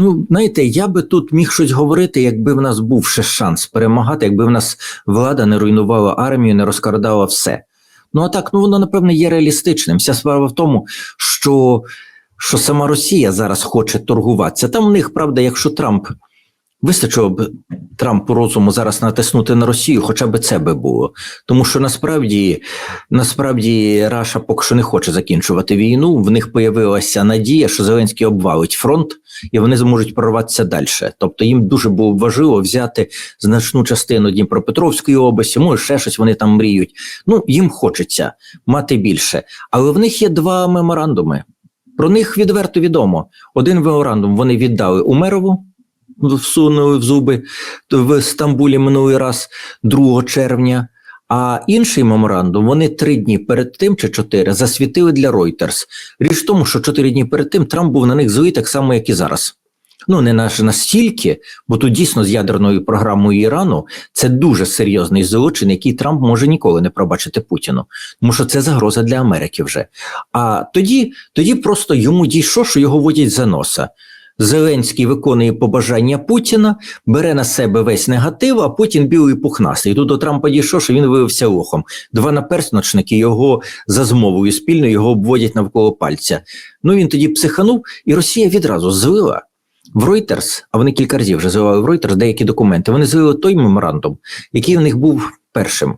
Ну, знаєте, я би тут міг щось говорити, якби в нас був ще шанс перемагати, якби в нас влада не руйнувала армію, не розкрадала все. Ну а так, ну воно напевне є реалістичним. Вся справа в тому, що, що сама Росія зараз хоче торгуватися. Там в них, правда, якщо Трамп вистачило б Трампу розуму зараз натиснути на Росію, хоча б це би було. Тому що насправді, насправді Раша поки що не хоче закінчувати війну. В них появилася надія, що Зеленський обвалить фронт, і вони зможуть прорватися далі. Тобто їм дуже було важливо взяти значну частину Дніпропетровської області, може ще щось вони там мріють. Ну їм хочеться мати більше, але в них є два меморандуми. Про них відверто відомо. Один меморандум вони віддали Умерову, всунули в зуби в Стамбулі минулий раз 2 червня. А інший меморандум вони три дні перед тим чи чотири засвітили для Reuters. Річ в тому, що чотири дні перед тим Трамп був на них злий так само, як і зараз. Ну не наш настільки, бо тут дійсно з ядерною програмою Ірану це дуже серйозний злочин, який Трамп може ніколи не пробачити Путіну, тому що це загроза для Америки вже. А тоді, тоді просто йому дійшло, що його водять за носа. Зеленський виконує побажання Путіна, бере на себе весь негатив, а Путін білий пухнастий. І тут до Трампа дійшло, що він виявився лохом. Два наперсночники його за змовою спільно його обводять навколо пальця. Ну він тоді психанув, і Росія відразу злила. В Reuters, а вони кілька разів вже зливали в Reuters деякі документи. Вони злили той меморандум, який в них був першим,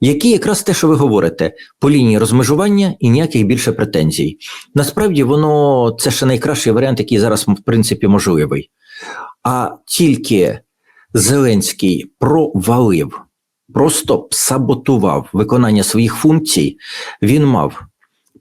який якраз те, що ви говорите, по лінії розмежування і ніяких більше претензій. Насправді, воно це ще найкращий варіант, який зараз в принципі можливий. А тільки Зеленський провалив, просто саботував виконання своїх функцій, він мав.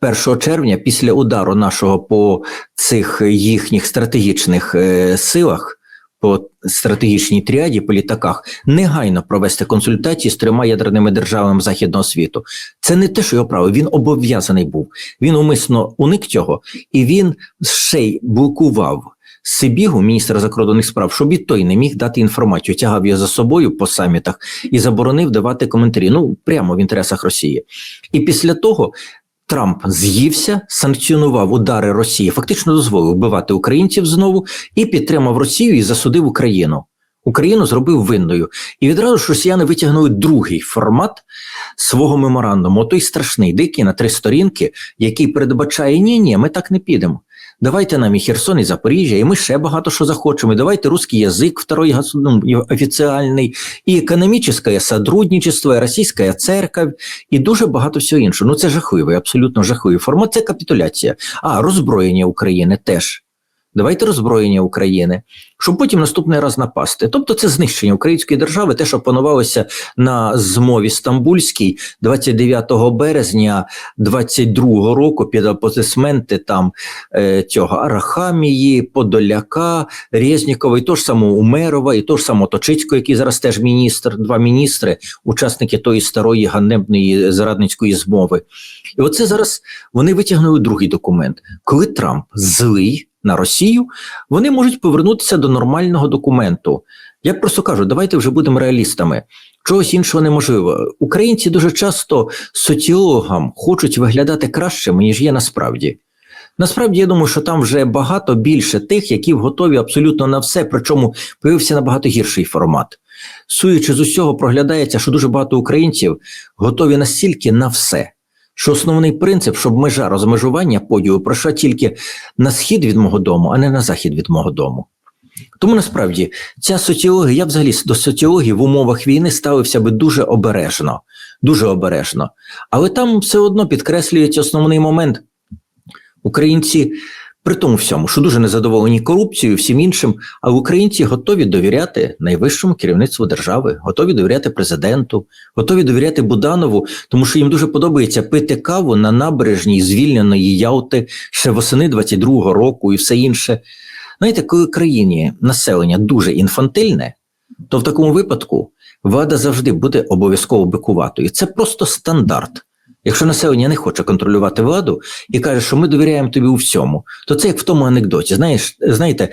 1 червня, після удару нашого по цих їхніх стратегічних е, силах, по стратегічній тріаді по літаках, негайно провести консультації з трьома ядерними державами західного світу. Це не те, що його право. Він обов'язаний був. Він умисно уник цього, і він ще й блокував. Сибігу, міністра закордонних справ, щоб і той не міг дати інформацію, тягав його за собою по самітах і заборонив давати коментарі. Ну прямо в інтересах Росії. І після того Трамп з'ївся, санкціонував удари Росії, фактично дозволив вбивати українців знову і підтримав Росію і засудив Україну. Україну зробив винною. І відразу ж росіяни витягнули другий формат свого меморандуму, той страшний, дикий на три сторінки, який передбачає: ні, ні, ми так не підемо. Давайте нам і Херсон, і Запоріжжя, і ми ще багато що захочемо. Давайте русский язик, второй ну, офіціальний, і економічне сотрудничество, і російська церковь, і дуже багато всього іншого. Ну це жахливий, абсолютно жахливий формат. Це капітуляція. А роззброєння України теж. Давайте роззброєння України, щоб потім наступний раз напасти. Тобто, це знищення української держави, те, що панувалося на змові Стамбульській 29 березня 22 року під аплодисменти там е, цього Арахамії, Подоляка, Резнікова, і то ж само Умерова, і то ж само Точицького, який зараз теж міністр, два міністри, учасники тої старої ганебної зрадницької змови. І оце зараз вони витягнули другий документ, коли Трамп злий на Росію, вони можуть повернутися до нормального документу. Я просто кажу, давайте вже будемо реалістами. Чогось іншого неможливо. Українці дуже часто соціологам хочуть виглядати кращими, ніж є насправді. Насправді, я думаю, що там вже багато більше тих, які готові абсолютно на все, причому появився набагато гірший формат. Суючи з усього, проглядається, що дуже багато українців готові настільки на все що основний принцип, щоб межа розмежування поділу пройшла тільки на схід від мого дому, а не на захід від мого дому. Тому насправді ця соціологія, я взагалі до соціології в умовах війни ставився би дуже обережно, дуже обережно. Але там все одно підкреслюється основний момент. Українці при тому всьому, що дуже незадоволені корупцією, всім іншим, а українці готові довіряти найвищому керівництву держави, готові довіряти президенту, готові довіряти Буданову, тому що їм дуже подобається пити каву на набережній звільненої Ялти ще восени 22-го року і все інше. Знаєте, коли країні населення дуже інфантильне, то в такому випадку влада завжди буде обов'язково бикуватою. Це просто стандарт. Якщо населення не хоче контролювати владу і каже, що ми довіряємо тобі у всьому, то це як в тому анекдоті. Знаєш, знаєте,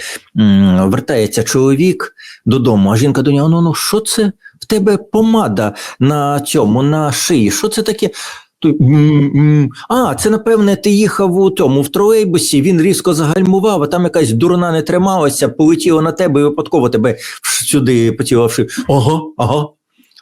вертається чоловік додому, а жінка до нього: ну ну що це в тебе помада на цьому, на шиї? Що це таке? А, це напевне, ти їхав у тому в тролейбусі, він різко загальмував, а там якась дурна не трималася, полетіла на тебе і випадково тебе сюди потілавши. Ага, ага.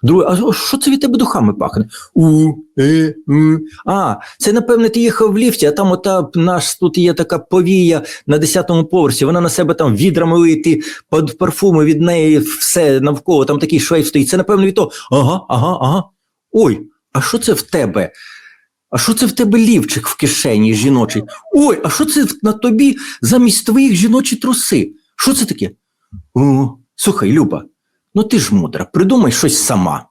Друге, а що це від тебе духами пахне? У, е, у. А, це напевне ти їхав в ліфті, а там ота наш тут є така повія на 10-му поверсі. Вона на себе там відрами лиє, ти під парфуми від неї все навколо, там такий шлейф стоїть. Це напевне від того. Ага, ага, ага. Ой, а що це в тебе? А що це в тебе лівчик в кишені жіночий? Ой, а що це на тобі замість твоїх жіночі труси? Що це таке? О, слухай, Люба, ну ти ж мудра, придумай щось сама.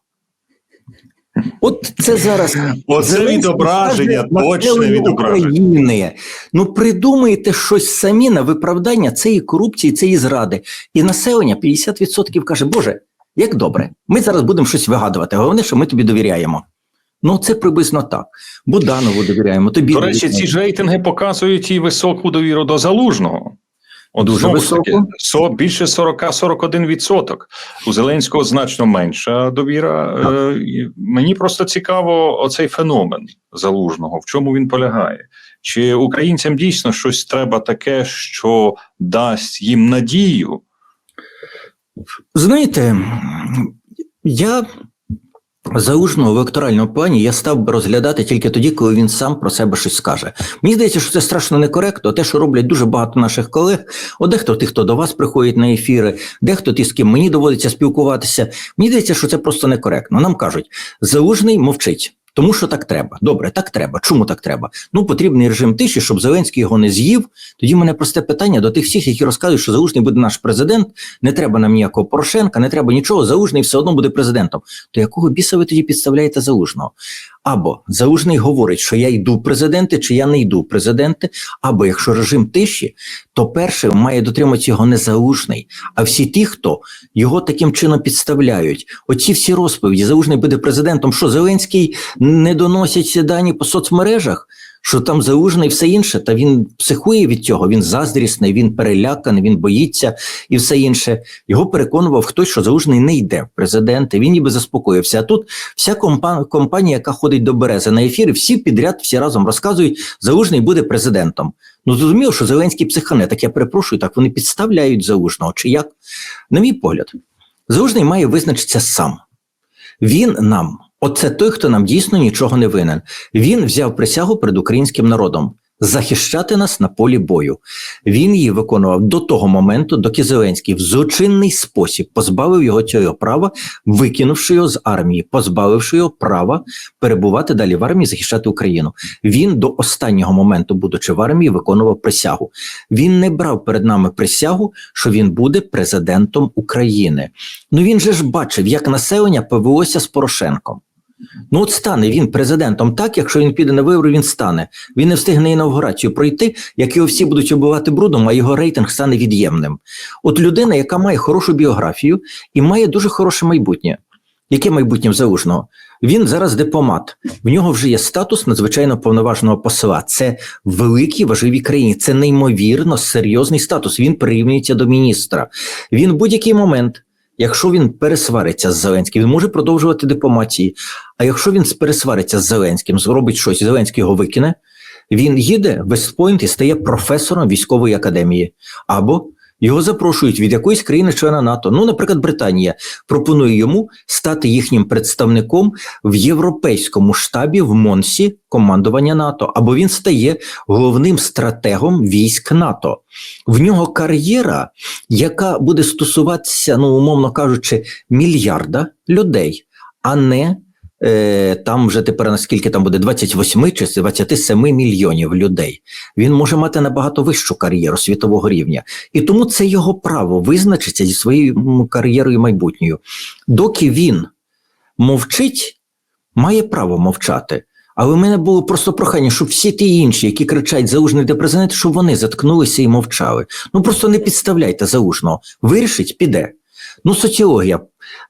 От це зараз Оце Зеленський відображення, точне відображення. України. Ну придумайте щось самі на виправдання цієї корупції, цієї зради. І населення 50% каже, Боже, як добре, ми зараз будемо щось вигадувати. Головне, що ми тобі довіряємо. Ну, це приблизно так. Буданову довіряємо. Тобі До речі, ці ж рейтинги показують і високу довіру до залужного. От Дуже знову ж таки, більше 40-41 відсоток. У Зеленського значно менша довіра. Е, мені просто цікаво оцей феномен залужного, в чому він полягає. Чи українцям дійсно щось треба таке, що дасть їм надію? Знаєте, я Залужного в електоральному плані я став би розглядати тільки тоді, коли він сам про себе щось скаже. Мені здається, що це страшно некоректно. Те, що роблять дуже багато наших колег, о, дехто тих, хто до вас приходить на ефіри, дехто ті, з ким мені доводиться спілкуватися. Мені здається, що це просто некоректно. Нам кажуть, залужний мовчить. Тому що так треба. Добре, так треба. Чому так треба? Ну потрібний режим тиші, щоб Зеленський його не з'їв. Тоді в мене просте питання до тих всіх, які розказують, що Залужний буде наш президент. Не треба нам ніякого Порошенка, не треба нічого. Залужний все одно буде президентом. То якого біса ви тоді підставляєте залужного? Або залужний говорить, що я йду в президенти, чи я не йду в президенти. Або якщо режим тиші, то першим має дотриматися його не залужний, а всі ті, хто його таким чином підставляють. Оці всі розповіді, залужний буде президентом. Що Зеленський не доносять дані по соцмережах, що там залужний і все інше, та він психує від цього, він заздрісний, він переляканий, він боїться і все інше. Його переконував хтось, що залужний не йде в президенти. Він ніби заспокоївся. А тут вся компанія, яка ходить до Берези на ефіри, всі підряд, всі разом розказують, залужний буде президентом. Ну зрозуміло, що Зеленський психане, так я перепрошую, так вони підставляють залужного. Чи як? На мій погляд, залужний має визначитися сам. Він нам, оце той, хто нам дійсно нічого не винен. Він взяв присягу перед українським народом захищати нас на полі бою. Він її виконував до того моменту, доки Зеленський в злочинний спосіб позбавив його цього права, викинувши його з армії, позбавивши його права перебувати далі в армії, захищати Україну. Він до останнього моменту, будучи в армії, виконував присягу. Він не брав перед нами присягу, що він буде президентом України. Ну він же ж бачив, як населення повелося з Порошенком. Ну, от стане він президентом так, якщо він піде на вибори, він стане. Він не встигне інавгурацію пройти, як його всі будуть оббивати брудом, а його рейтинг стане від'ємним. От людина, яка має хорошу біографію і має дуже хороше майбутнє. Яке майбутнє в залужного? Він зараз дипломат. В нього вже є статус надзвичайно повноваженого посла. Це в великій важливій країні. Це неймовірно серйозний статус. Він прирівнюється до міністра. Він в будь-який момент, якщо він пересвариться з Зеленським, він може продовжувати дипломатії. А якщо він пересвариться з Зеленським, зробить щось, Зеленський його викине, він їде в Вестпойнт і стає професором військової академії. Або його запрошують від якоїсь країни-члена НАТО. Ну, наприклад, Британія пропонує йому стати їхнім представником в європейському штабі в Монсі командування НАТО, або він стає головним стратегом військ НАТО. В нього кар'єра, яка буде стосуватися, ну умовно кажучи, мільярда людей, а не там вже тепер наскільки там буде 28 чи 27 мільйонів людей. Він може мати набагато вищу кар'єру світового рівня, і тому це його право визначитися зі своєю кар'єрою майбутньою. Доки він мовчить, має право мовчати. Але в мене було просто прохання, щоб всі ті інші, які кричать залужний де президент, щоб вони заткнулися і мовчали. Ну просто не підставляйте залужного. Вирішить, піде. Ну, соціологія.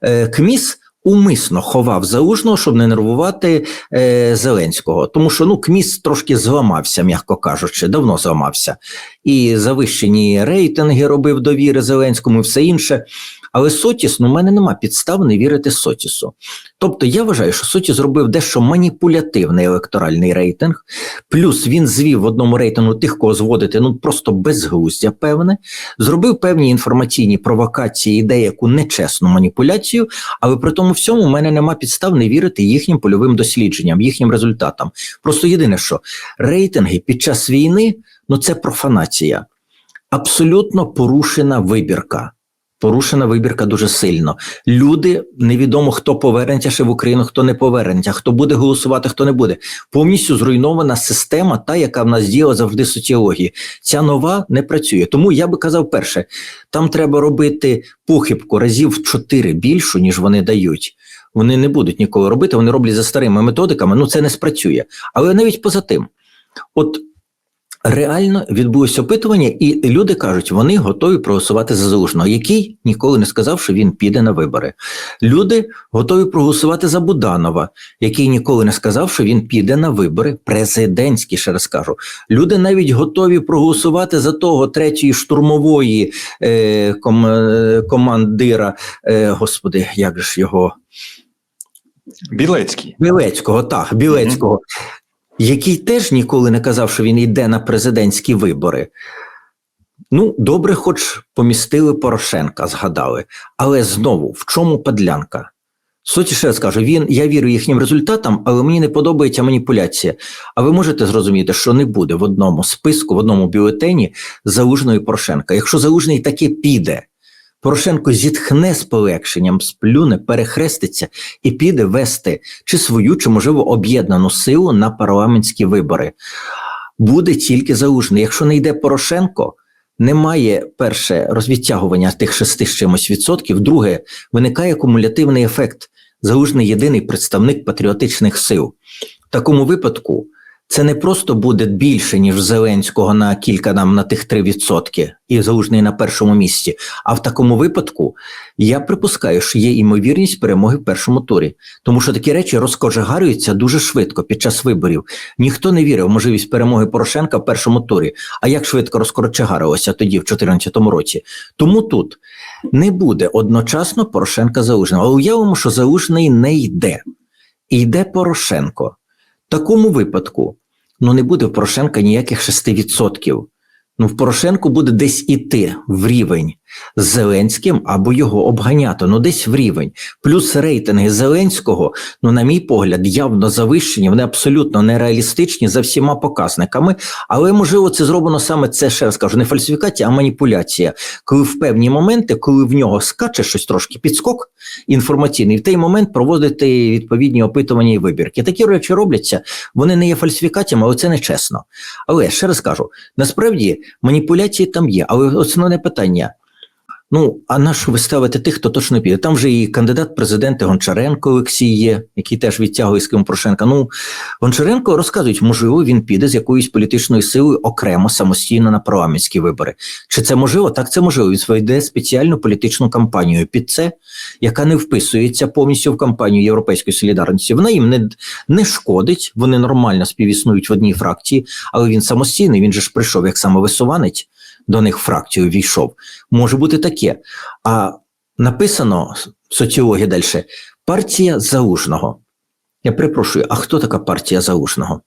Е, КМІС умисно ховав залужного, щоб не нервувати е, Зеленського. Тому що ну, КМІС трошки зламався, м'яко кажучи, давно зламався. І завищені рейтинги робив довіри Зеленському, і все інше. Але Сотіс, ну, в мене нема підстав не вірити Сотісу. Тобто я вважаю, що Сотіс зробив дещо маніпулятивний електоральний рейтинг, плюс він звів в одному рейтингу тих, кого зводити, ну просто безглуздя, певне, зробив певні інформаційні провокації, і деяку нечесну маніпуляцію, але при тому всьому в мене нема підстав не вірити їхнім польовим дослідженням, їхнім результатам. Просто єдине, що рейтинги під час війни ну це профанація. Абсолютно порушена вибірка. Порушена вибірка дуже сильно. Люди невідомо хто повернеться ще в Україну, хто не повернеться, хто буде голосувати, хто не буде. Повністю зруйнована система, та яка в нас діяла завжди соціології. Ця нова не працює. Тому я би казав, перше, там треба робити похибку разів в чотири більшу, ніж вони дають. Вони не будуть ніколи робити, вони роблять за старими методиками. Ну це не спрацює. Але навіть поза тим, от реально відбулося опитування, і люди кажуть, вони готові проголосувати за залужного, який ніколи не сказав, що він піде на вибори. Люди готові проголосувати за Буданова, який ніколи не сказав, що він піде на вибори президентські. Ще раз кажу. Люди навіть готові проголосувати за того третьої штурмової е, ком, е, командира. Е, господи, як же ж його Білецький. Білецького, так, Білецького, який теж ніколи не казав, що він йде на президентські вибори. Ну, добре, хоч помістили Порошенка, згадали. Але знову, в чому падлянка? Суті ще раз кажу, він, я вірю їхнім результатам, але мені не подобається маніпуляція. А ви можете зрозуміти, що не буде в одному списку, в одному бюлетені залужної Порошенка. Якщо залужний таки піде, Порошенко зітхне з полегшенням, сплюне, перехреститься і піде вести чи свою, чи можливо об'єднану силу на парламентські вибори. Буде тільки залужний. Якщо не йде Порошенко, немає перше розвідтягування тих шести з чимось відсотків. Друге, виникає кумулятивний ефект. Залужний єдиний представник патріотичних сил. В такому випадку це не просто буде більше, ніж Зеленського на кілька нам на тих 3% і залужний на першому місці. А в такому випадку я припускаю, що є ймовірність перемоги в першому турі, тому що такі речі розкожегарюються дуже швидко під час виборів. Ніхто не вірив в можливість перемоги Порошенка в першому турі. А як швидко розкорочегарилося тоді, в 2014 році? Тому тут не буде одночасно Порошенка залужного. Але уявимо, що залужний не йде. І йде Порошенко. В такому випадку ну не буде в Порошенка ніяких 6%. Ну, в Порошенку буде десь іти в рівень з Зеленським або його обганяти, ну десь в рівень. Плюс рейтинги Зеленського, ну, на мій погляд, явно завищені, вони абсолютно нереалістичні за всіма показниками. Але можливо, це зроблено саме це ще раз кажу, не фальсифікація, а маніпуляція. Коли в певні моменти, коли в нього скаче щось трошки підскок інформаційний, в той момент проводити відповідні опитування і вибірки. Такі речі робляться, вони не є фальсифікаціями, але це не чесно. Але ще раз кажу, насправді маніпуляції там є, але основне питання. Ну, а на що ви ставите тих, хто точно піде? Там вже і кандидат в президенти Гончаренко Олексій є, який теж відтягує з ким Порошенка. Ну, Гончаренко розказують, можливо, він піде з якоюсь політичною силою окремо самостійно на парламентські вибори. Чи це можливо? Так, це можливо. Він свойде спеціальну політичну кампанію під це, яка не вписується повністю в кампанію Європейської солідарності. Вона їм не, не шкодить, вони нормально співіснують в одній фракції, але він самостійний, він же ж прийшов як самовисуванець до них фракцію війшов. Може бути таке. А написано в соціології далі партія Залужного. Я перепрошую, а хто така партія Залужного?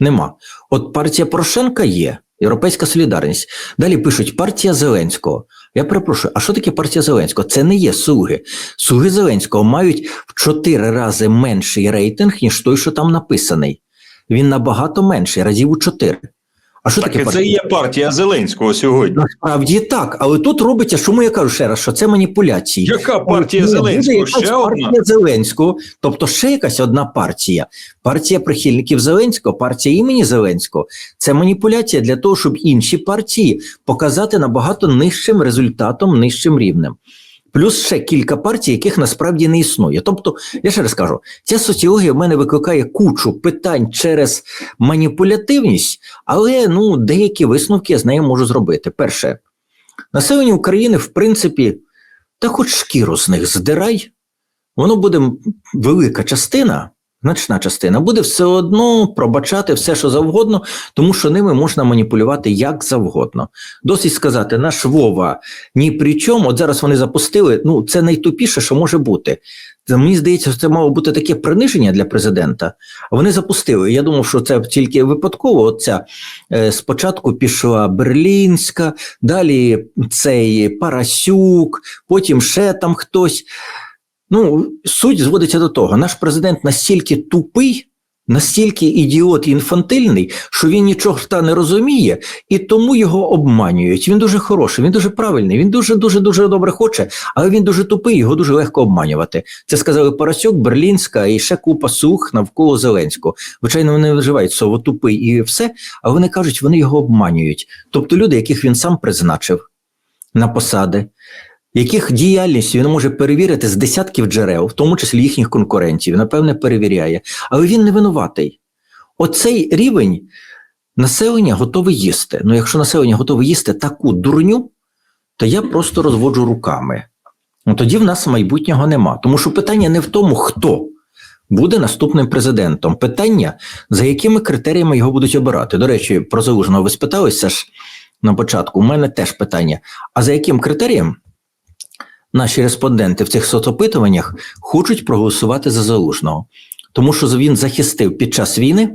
Нема. От партія Порошенка є, Європейська солідарність. Далі пишуть партія Зеленського. Я перепрошую, а що таке партія Зеленського? Це не є слуги. Слуги Зеленського мають в чотири рази менший рейтинг, ніж той, що там написаний. Він набагато менший, разів у чотири. А що Так таке це партія? і є партія Зеленського сьогодні. Насправді так, але тут робиться, чому я кажу ще раз, що це маніпуляції. Яка партія Зеленського? якась Ще партія одна. Зеленського, тобто ще якась одна партія. Партія прихильників Зеленського, партія імені Зеленського. Це маніпуляція для того, щоб інші партії показати набагато нижчим результатом, нижчим рівнем. Плюс ще кілька партій, яких насправді не існує. Тобто, я ще раз кажу, ця соціологія в мене викликає кучу питань через маніпулятивність, але ну, деякі висновки я з нею можу зробити. Перше, населення України, в принципі, та хоч шкіру з них здирай, воно буде велика частина значна частина буде все одно пробачати все, що завгодно, тому що ними можна маніпулювати як завгодно. Досить сказати, наш Вова ні при чому. От зараз вони запустили. Ну це найтупіше, що може бути. Мені здається, що це мало бути таке приниження для президента. А вони запустили. Я думав, що це тільки випадково. Оця е, спочатку пішла Берлінська, далі цей Парасюк, потім ще там хтось. Ну, суть зводиться до того: наш президент настільки тупий, настільки ідіот і інфантильний, що він нічого та не розуміє, і тому його обманюють. Він дуже хороший, він дуже правильний, він дуже дуже дуже добре хоче, але він дуже тупий, його дуже легко обманювати. Це сказали Парасюк, Берлінська і ще купа слух навколо Зеленського. Звичайно, вони вживають слово тупий і все, а вони кажуть, вони його обманюють. Тобто люди, яких він сам призначив на посади яких діяльність він може перевірити з десятків джерел, в тому числі їхніх конкурентів, напевне, перевіряє, але він не винуватий. Оцей рівень населення готове їсти. Ну, якщо населення готове їсти таку дурню, то я просто розводжу руками. Ну, тоді в нас майбутнього нема. Тому що питання не в тому, хто буде наступним президентом. Питання, за якими критеріями його будуть обирати. До речі, про залужного ви спиталися ж на початку. У мене теж питання: а за яким критерієм наші респонденти в цих соцопитуваннях хочуть проголосувати за залужного? Тому що він захистив під час війни.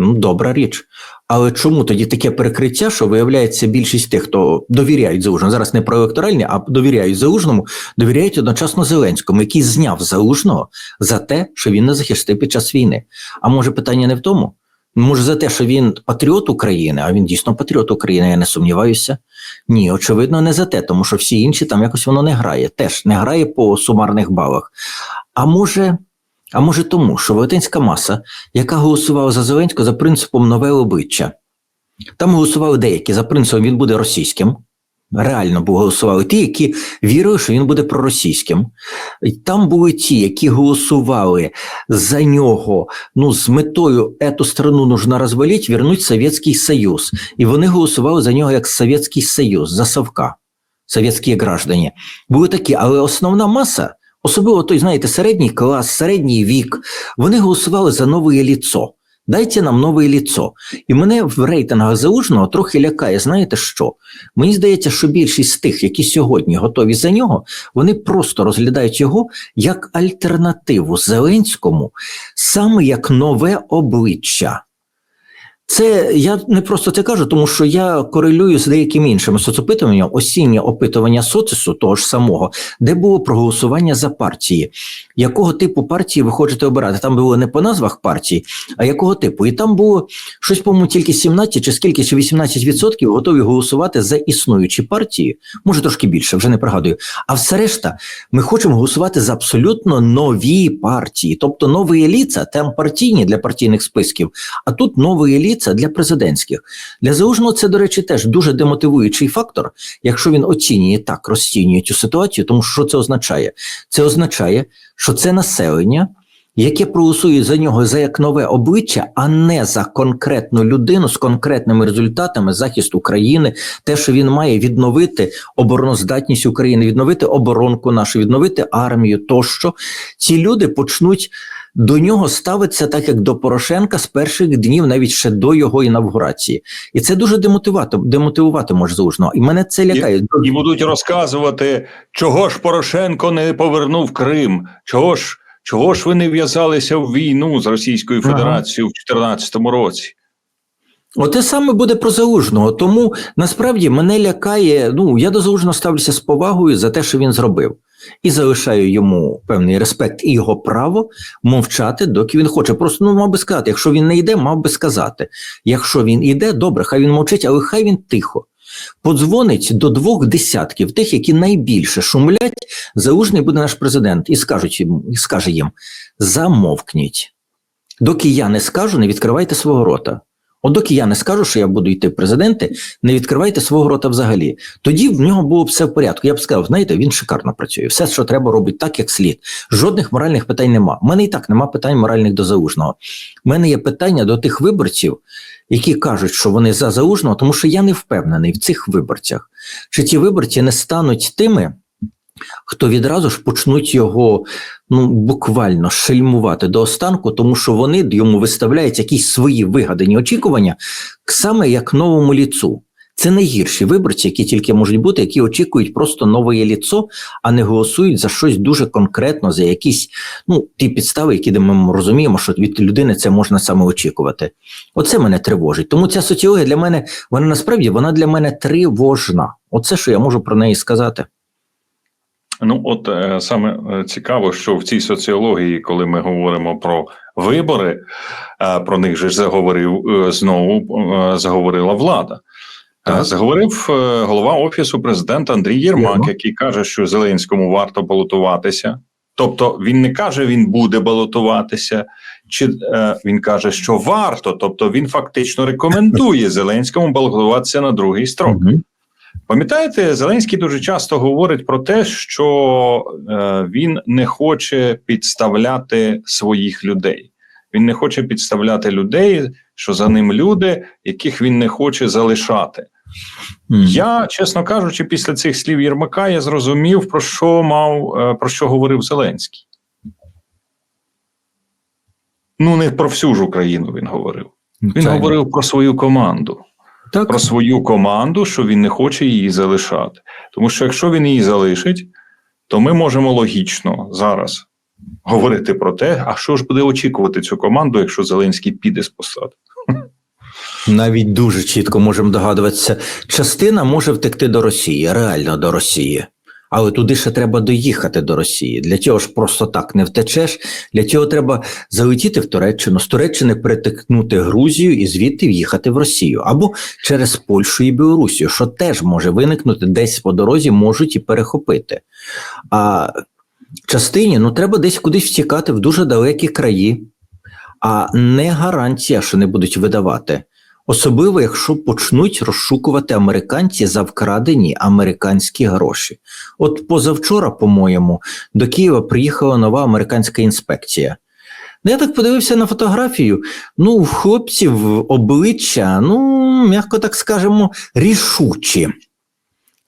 Ну, добра річ. Але чому тоді таке перекриття, що виявляється більшість тих, хто довіряють залужному, зараз не про електоральні, а довіряють залужному, довіряють одночасно Зеленському, який зняв залужного за те, що він не захистив під час війни. А може питання не в тому? Може, за те, що він патріот України, а він дійсно патріот України, я не сумніваюся. Ні, очевидно, не за те, тому що всі інші там якось воно не грає. Теж не грає по сумарних балах. А може, а може тому, що велетенська маса, яка голосувала за Зеленського за принципом нове обличчя, там голосували деякі за принципом він буде російським. Реально голосували ті, які вірили, що він буде проросійським. І Там були ті, які голосували за нього ну, з метою «эту страну нужно розвалити, вернуть Совєтський Союз. І вони голосували за нього як Совєтський Союз, за Савка, совєтські граждані. Були такі, але основна маса, особливо той, знаєте, середній клас, середній вік, вони голосували за нове ліцо. Дайте нам нове ліцо. І мене в рейтингах залужного трохи лякає. Знаєте що? Мені здається, що більшість з тих, які сьогодні готові за нього, вони просто розглядають його як альтернативу Зеленському, саме як нове обличчя. Це я не просто це кажу, тому що я корелюю з деякими іншими соцопитуваннями, осіннє опитування соцису того ж самого, де було проголосування за партії. Якого типу партії ви хочете обирати? Там було не по назвах партії, а якого типу? І там було щось, по-моєму, тільки 17 чи скільки, чи 18% готові голосувати за існуючі партії, може трошки більше, вже не пригадую. А все решта, ми хочемо голосувати за абсолютно нові партії, тобто нові еліца, там партійні для партійних списків, а тут нові еліца для президентських. Для Залужного це, до речі, теж дуже демотивуючий фактор, якщо він оцінює так, розцінює цю ситуацію, тому що це означає? Це означає, що це населення. Яке проголосує за нього за як нове обличчя, а не за конкретну людину з конкретними результатами захист України, те, що він має відновити обороноздатність України, відновити оборонку нашу, відновити армію, тощо ці люди почнуть до нього ставитися так, як до Порошенка з перших днів, навіть ще до його інавгурації, і це дуже демотивувати, демотивувати може залужного. І мене це лякає. І будуть розказувати, чого ж Порошенко не повернув Крим, чого ж. Чого ж ви не в'язалися в війну з Російською Федерацією ага. в 2014 році? Оте саме буде про залужного. Тому насправді мене лякає. Ну я до залужного ставлюся з повагою за те, що він зробив, і залишаю йому певний респект і його право мовчати, доки він хоче. Просто ну мав би сказати, якщо він не йде, мав би сказати. Якщо він іде, добре, хай він мовчить, але хай він тихо. Подзвонить до двох десятків тих, які найбільше шумлять, залужний буде наш президент, і скажуть їм, і скаже їм: замовкніть. Доки я не скажу, не відкривайте свого рота. От доки я не скажу, що я буду йти в президенти, не відкривайте свого рота взагалі. Тоді в нього було б все в порядку. Я б сказав, знаєте, він шикарно працює. Все, що треба, робить так, як слід. Жодних моральних питань нема. У мене і так нема питань моральних до залужного. У мене є питання до тих виборців, які кажуть, що вони за залужного, тому що я не впевнений в цих виборцях, чи ті виборці не стануть тими. Хто відразу ж почнуть його ну буквально шельмувати до останку, тому що вони йому виставляють якісь свої вигадані очікування, саме як новому ліцу. Це найгірші виборці, які тільки можуть бути, які очікують просто нове ліцо, а не голосують за щось дуже конкретно, за якісь ну ті підстави, які де ми розуміємо, що від людини це можна саме очікувати. Оце мене тривожить. Тому ця соціологія для мене, вона насправді вона для мене тривожна. Оце що я можу про неї сказати. Ну, от е, саме е, цікаво, що в цій соціології, коли ми говоримо про вибори, е, про них же заговорив знову заговорила влада. Так. Заговорив голова офісу президента Андрій Єрмак, Єрмак. який каже, що Зеленському варто балотуватися. Тобто він не каже, він буде балотуватися, чи е, він каже, що варто. Тобто він фактично рекомендує Зеленському балотуватися на другий строк. Мгм. Пам'ятаєте, Зеленський дуже часто говорить про те, що е, він не хоче підставляти своїх людей. Він не хоче підставляти людей, що за ним люди, яких він не хоче залишати. Мгм. Я, чесно кажучи, після цих слів Єрмака я зрозумів, про що мав е, про що говорив Зеленський. Ну, не про всю ж Україну він говорив. Він Звичайно. говорив про свою команду так. про свою команду, що він не хоче її залишати. Тому що якщо він її залишить, то ми можемо логічно зараз говорити про те, а що ж буде очікувати цю команду, якщо Зеленський піде з посади. Навіть дуже чітко можемо догадуватися. Частина може втекти до Росії, реально до Росії. Але туди ще треба доїхати до Росії. Для цього ж просто так не втечеш. Для цього треба залетіти в Туреччину, з Туреччини перетикнути Грузію і звідти в'їхати в Росію або через Польщу і Білорусію, що теж може виникнути десь по дорозі, можуть і перехопити. А частині ну треба десь кудись втікати в дуже далекі краї, а не гарантія, що не будуть видавати. Особливо, якщо почнуть розшукувати американці за вкрадені американські гроші. От позавчора, по-моєму, до Києва приїхала нова американська інспекція. Ну, я так подивився на фотографію. Ну, у хлопців обличчя, ну, м'яко так скажемо, рішучі.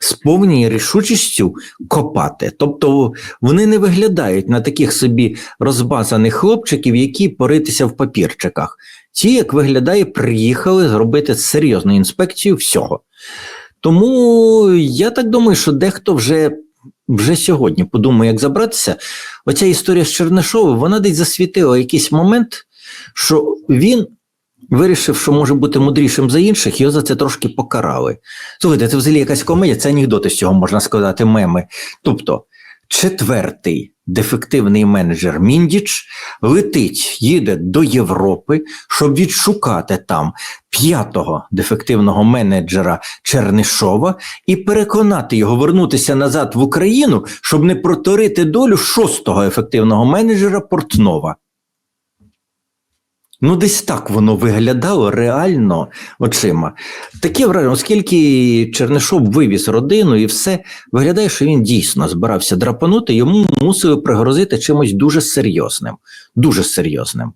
З повною рішучістю копати. Тобто вони не виглядають на таких собі розбазаних хлопчиків, які поритися в папірчиках. Ті, як виглядає, приїхали зробити серйозну інспекцію всього. Тому я так думаю, що дехто вже, вже сьогодні подумає, як забратися. Оця історія з Чернишовим, вона десь засвітила якийсь момент, що він вирішив, що може бути мудрішим за інших, його за це трошки покарали. Слухайте, це взагалі якась комедія, це анекдоти з цього можна сказати, меми. Тобто, четвертий дефективний менеджер Міндіч летить, їде до Європи, щоб відшукати там п'ятого дефективного менеджера Чернишова і переконати його вернутися назад в Україну, щоб не проторити долю шостого ефективного менеджера Портнова. Ну, десь так воно виглядало реально очима. Таке враження, оскільки Чернишов вивіз родину і все, виглядає, що він дійсно збирався драпанути, йому мусили пригрозити чимось дуже серйозним. Дуже серйозним.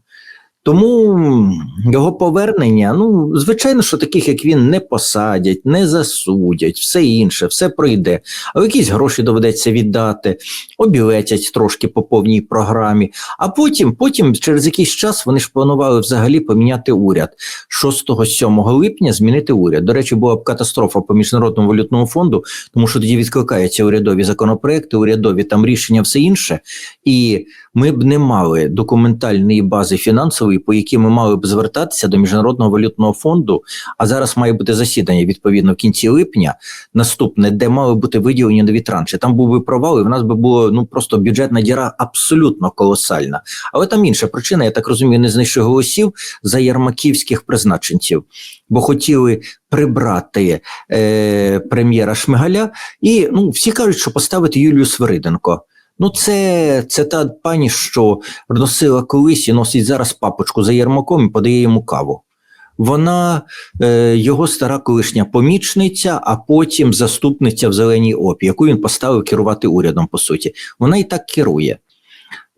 Тому його повернення, ну, звичайно, що таких, як він, не посадять, не засудять, все інше, все пройде. А якісь гроші доведеться віддати, обілетять трошки по повній програмі. А потім, потім, через якийсь час, вони ж планували взагалі поміняти уряд. 6-7 липня змінити уряд. До речі, була б катастрофа по міжнародному валютному фонду, тому що тоді відкликаються урядові законопроекти, урядові там рішення, все інше. І ми б не мали документальної бази фінансової, по якій ми мали б звертатися до міжнародного валютного фонду. А зараз має бути засідання відповідно в кінці липня, наступне, де мали бути виділені нові транші. Там був би провал, і в нас би було ну просто бюджетна діра абсолютно колосальна. Але там інша причина, я так розумію, не знайшли голосів за ярмаківських призначенців, бо хотіли прибрати е, прем'єра Шмигаля, і ну всі кажуть, що поставити Юлію Свириденко. Ну, це, це та пані, що носила колись і носить зараз папочку за Єрмаком і подає йому каву. Вона е, його стара колишня помічниця, а потім заступниця в зеленій опі, яку він поставив керувати урядом, по суті. Вона і так керує.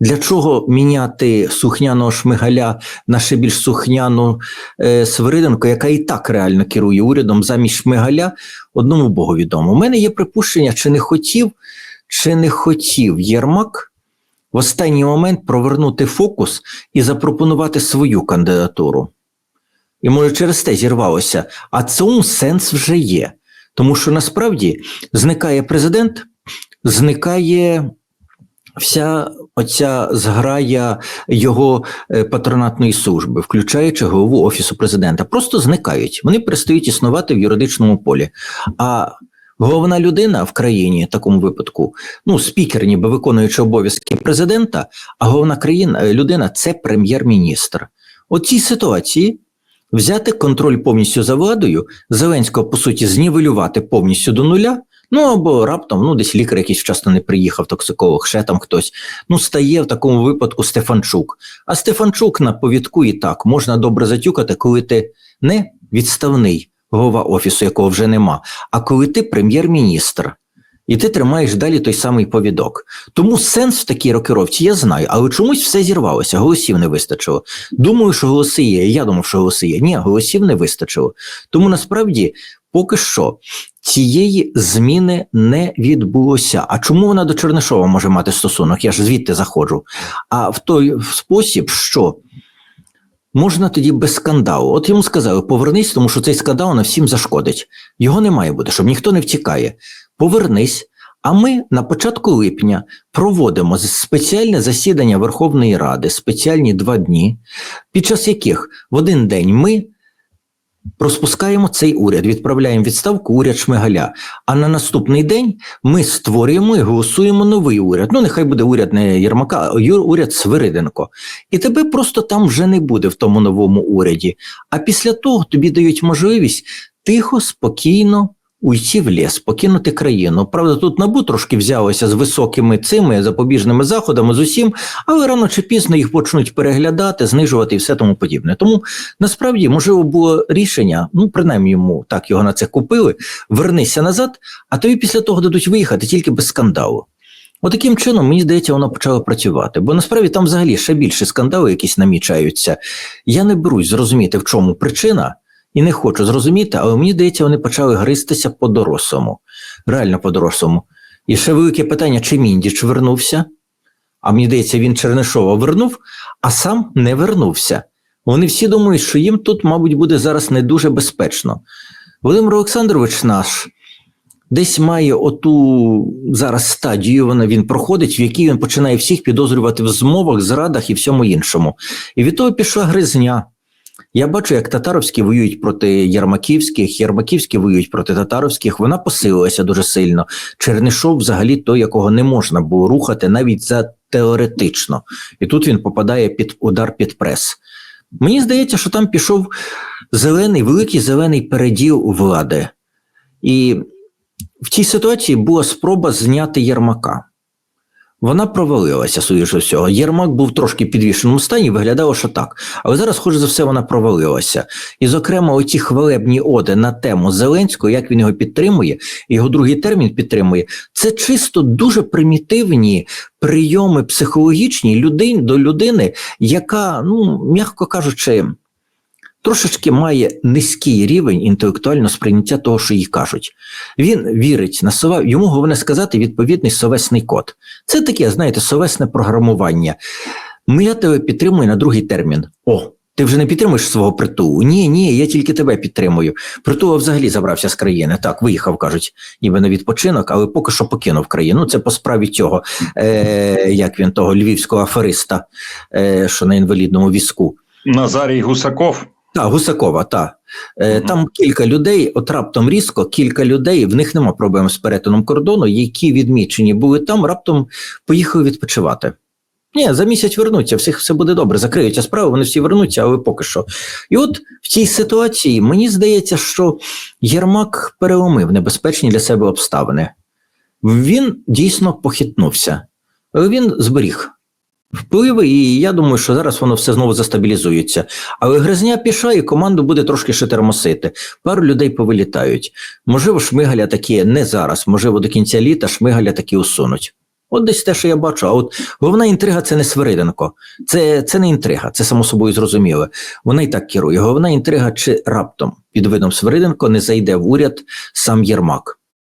Для чого міняти сухняного шмигаля на ще більш сухняну е, Свириденко, яка і так реально керує урядом замість шмигаля, одному Богу відомо. У мене є припущення, чи не хотів чи не хотів Єрмак в останній момент провернути фокус і запропонувати свою кандидатуру. І може через те зірвалося. А цьому сенс вже є. Тому що насправді зникає президент, зникає вся оця зграя його е, патронатної служби, включаючи голову офісу президента, просто зникають. Вони перестають існувати в юридичному полі. А головна людина в країні в такому випадку, ну спікер, ніби виконуючи обов'язки президента, а головна країна е, людина це прем'єр-міністр. У цій ситуації. Взяти контроль повністю за владою, Зеленського, по суті, знівелювати повністю до нуля, ну або раптом ну, десь лікар якийсь вчасно не приїхав, токсиколог, ще там хтось. Ну, стає в такому випадку Стефанчук. А Стефанчук на повідку і так можна добре затюкати, коли ти не відставний голова офісу, якого вже нема, а коли ти прем'єр-міністр. І ти тримаєш далі той самий повідок. Тому сенс в такій рокировці я знаю, але чомусь все зірвалося, голосів не вистачило. Думаю, що голоси є. Я думав, що голоси є. Ні, голосів не вистачило. Тому насправді поки що цієї зміни не відбулося. А чому вона до Чернишова може мати стосунок? Я ж звідти заходжу. А в той спосіб, що можна тоді без скандалу. От йому сказали, повернись, тому що цей скандал на всім зашкодить. Його не має бути, щоб ніхто не втікає. Повернись. А ми на початку липня проводимо спеціальне засідання Верховної Ради, спеціальні два дні, під час яких в один день ми розпускаємо цей уряд, відправляємо відставку уряд Шмигаля. А на наступний день ми створюємо і голосуємо новий уряд. Ну, нехай буде уряд не Єрмака, а уряд Свириденко. І тебе просто там вже не буде в тому новому уряді. А після того тобі дають можливість тихо, спокійно. Уйти в ліс, покинути країну. Правда, тут набу трошки взялося з високими цими запобіжними заходами з усім, але рано чи пізно їх почнуть переглядати, знижувати і все тому подібне. Тому насправді можливо було рішення, ну принаймні йому так його на це купили. Вернися назад, а тобі після того дадуть виїхати тільки без скандалу. Отаким чином, мені здається, воно почало працювати. Бо насправді там взагалі ще більше скандали якісь намічаються. Я не берусь зрозуміти, в чому причина, і не хочу зрозуміти, але мені здається, вони почали гристися по-дорослому, реально по-дорослому. І ще велике питання, чи Міндіч вернувся? А мені здається, він Чернишова вернув, а сам не вернувся. Вони всі думають, що їм тут, мабуть, буде зараз не дуже безпечно. Володимир Олександрович наш десь має оту зараз стадію, вона він проходить, в якій він починає всіх підозрювати в змовах, зрадах і всьому іншому. І від того пішла гризня. Я бачу, як татаровські воюють проти ярмаківських, ярмаківські воюють проти татаровських. Вона посилилася дуже сильно. Чернишов, взагалі, той, якого не можна було рухати навіть за теоретично. І тут він попадає під удар під прес. Мені здається, що там пішов зелений, великий зелений переділ влади. І в цій ситуації була спроба зняти Єрмака. Вона провалилася, судячи всього. Єрмак був трошки в підвішеному стані, виглядало, що так. Але зараз, схоже за все, вона провалилася. І, зокрема, оті хвалебні оди на тему Зеленського, як він його підтримує, його другий термін підтримує, це чисто дуже примітивні прийоми психологічні людей до людини, яка, ну, м'яко кажучи, трошечки має низький рівень інтелектуального сприйняття того, що їй кажуть. Він вірить на сова, йому головне сказати відповідний совесний код. Це таке, знаєте, совесне програмування. «Ну, Я тебе підтримую на другий термін. О, ти вже не підтримуєш свого притулу? Ні, ні, я тільки тебе підтримую. Притула взагалі забрався з країни. Так, виїхав, кажуть, ніби на відпочинок, але поки що покинув країну. Ну, Це по справі цього, е, як він того львівського афериста, е, що на інвалідному візку. Назарій Гусаков. Та, Гусакова, та. Е, Мгм. Там кілька людей, от раптом різко, кілька людей, в них нема проблем з перетином кордону, які відмічені були там, раптом поїхали відпочивати. Ні, за місяць вернуться, всіх все буде добре, закриються справи, вони всі вернуться, але поки що. І от в цій ситуації мені здається, що Єрмак переломив небезпечні для себе обставини. Він дійсно похитнувся, але він зберіг впливи, і я думаю, що зараз воно все знову застабілізується. Але гризня пішла, і команду буде трошки ще термосити. Пару людей повилітають. Можливо, шмигаля такі не зараз, можливо, до кінця літа шмигаля такі усунуть. От десь те, що я бачу. А от головна інтрига це не Свириденко. Це, це не інтрига, це само собою зрозуміло. Вона і так керує. Головна інтрига, чи раптом під видом Свириденко не зайде в уряд сам Єрмак.